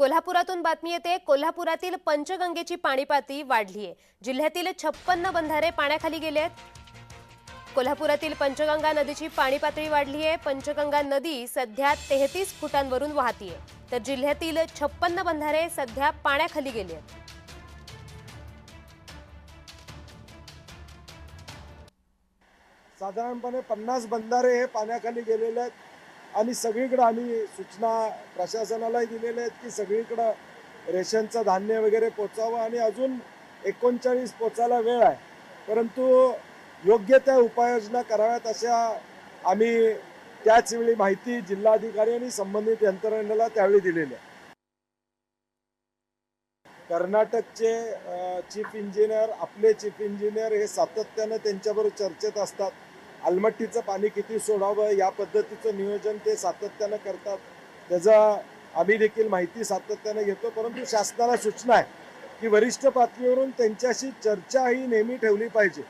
कोल्हापुरातून बातमी येते. कोल्हापुरातील पंचगंगेची पाणी पातळी वाढली आहे जिल्ह्यातील छप्पन्न बंधारे पाण्याखाली गेले आहेत. कोल्हापुरातील पंचगंगा नदीची पाणी पातळी वाढली आहे पंचगंगा नदी सध्या तेहतीस फुटांवरून वाहतीये. तर जिल्ह्यातील छप्पन्न बंधारे सध्या पाण्याखाली गेले आहेत. साधारणपणे पन्नास बंधारे हे पाण्याखाली गेलेले आहेत. आणि सगळीकडं आम्ही सूचना प्रशासनालाही दिलेल्या आहेत की सगळीकडं रेशनचं धान्य वगैरे पोचावं आणि अजून एकोणचाळीस पोचायला वेळ आहे. परंतु योग्य त्या उपाययोजना कराव्यात अशा आम्ही त्याचवेळी माहिती जिल्हाधिकारी आणि संबंधित यंत्रणेला त्यावेळी दिलेली आहे. कर्नाटकचे चीफ इंजिनियर आपले चीफ इंजिनियर हे सातत्यानं त्यांच्याबरोबर चर्चेत असतात. अलमट्टीचं पाणी किती सोडावं या पद्धतीचं नियोजन ते सातत्यानं करतात. त्याचा आम्ही देखील माहिती सातत्यानं घेतो परंतु शासनाला सूचना आहे की वरिष्ठ पातळीवरून त्यांच्याशी चर्चा ही नेहमी ठेवली पाहिजे.